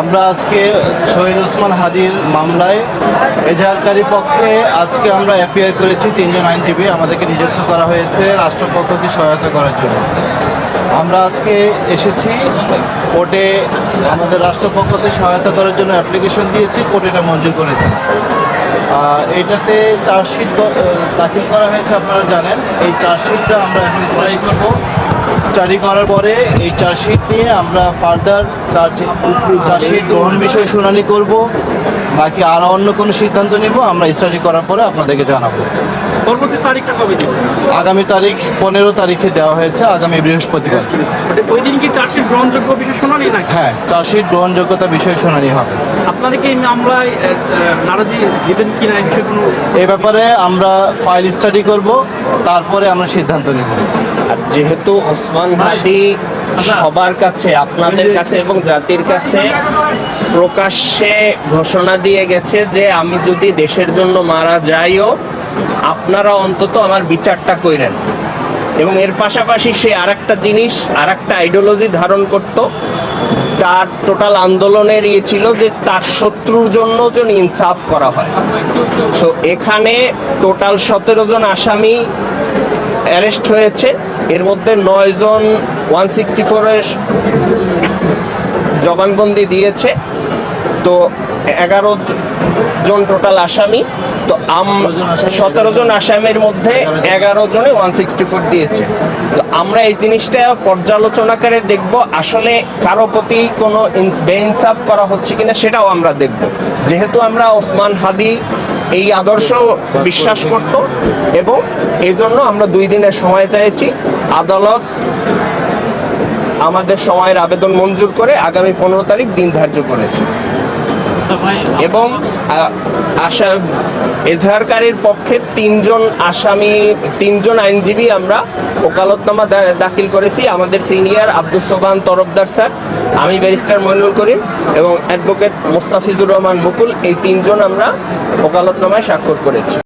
আমরা আজকে শহীদ ওসমান হাদির মামলায় এজাহারকারী পক্ষে আজকে আমরা অ্যাপিয়ার করেছি তিনজন আইনজীবী। আমাদেরকে নিযুক্ত করা হয়েছে রাষ্ট্রপক্ষকে সহায়তা করার জন্য। আমরা আজকে এসেছি, কোর্টে আমাদের রাষ্ট্রপক্ষকে সহায়তা করার জন্য অ্যাপ্লিকেশন দিয়েছি, কোর্ট এটা মঞ্জুর করেছে। এটাতে চার্জশিট দাখিল করা হয়েছে, আপনারা জানেন। এই চার্জশিটটা আমরা এখন স্টাডি করব। স্টাডি করার পরে এই চার্জশিট নিয়ে আমরা ফার্দার চার্জশিট গ্রহণ বিষয়ে শুনানি করব। বাকি আরও অন্য কোনো সিদ্ধান্ত নিব আমরা স্টাডি করার পরে আপনাদেরকে জানাব। পরবর্তী তারিখটা কবে আগামী তারিখ পনেরো তারিখে দেওয়া হয়েছে আগামী বৃহস্পতিবার। ওই দিন কি চার্জশিট গ্রহণযোগ্য বিষয় শোনানি নাকি? হ্যাঁ চার্জশিট গ্রহণযোগ্যতা বিষয়ে শুনানি হবে। আপনারা কি নারাজি দিবেন কি না কোনো এ ব্যাপারে আমরা ফাইল স্টাডি করব তারপরে আমরা সিদ্ধান্ত নেব। আর যেহেতু ওসমান হাদি সবার কাছে আপনাদের কাছে এবং জাতির কাছে প্রকাশ্যে ঘোষণা দিয়ে গেছে যে আমি যদি দেশের জন্য মারা যাইও, আপনারা অন্তত আমার বিচারটা কইরেন। এবং এর পাশাপাশি সে আর একটা জিনিস আর একটা আইডিওলজি ধারণ করত। তার টোটাল আন্দোলনের ইয়ে ছিল যে তার শত্রুর জন্য যেন ইনসাফ করা হয়। সো এখানে টোটাল সতেরো জন আসামি অ্যারেস্ট হয়েছে। এর মধ্যে নয় জন ওয়ান সিক্সটি ফোরের জবানবন্দি দিয়েছে। তো এগারো জন টোটাল আসামি তো আম সতেরো জন আসামির মধ্যে এগারো জনে ওয়ান সিক্সটি ফোর দিয়েছে। তো আমরা এই জিনিসটা পর্যালোচনাকারে দেখব আসলে কারও প্রতি কোনো ইনস- বেইনসাফ করা হচ্ছে কিনা সেটাও আমরা দেখব। যেহেতু আমরা ওসমান হাদি এই আদর্শ বিশ্বাস করত এবং এই জন্য আমরা দুই দিনের সময় চাইছি আদালত আমাদের সময়ের আবেদন মঞ্জুর করে আগামী পনেরো তারিখ দিন ধার্য করেছে। এবং আশা, এজাহারকারীর পক্ষে তিনজন আসামি, তিনজন আইনজীবী আমরা ওকালতনামা দাখিল করেছি। আমাদের সিনিয়র আব্দুল সোবান তরফদার স্যার, আমি ব্যারিস্টার মইনুল করিম এবং অ্যাডভোকেট মোস্তাফিজুর রহমান বকুল, এই তিনজন আমরা ওকালতনামায় স্বাক্ষর করেছি।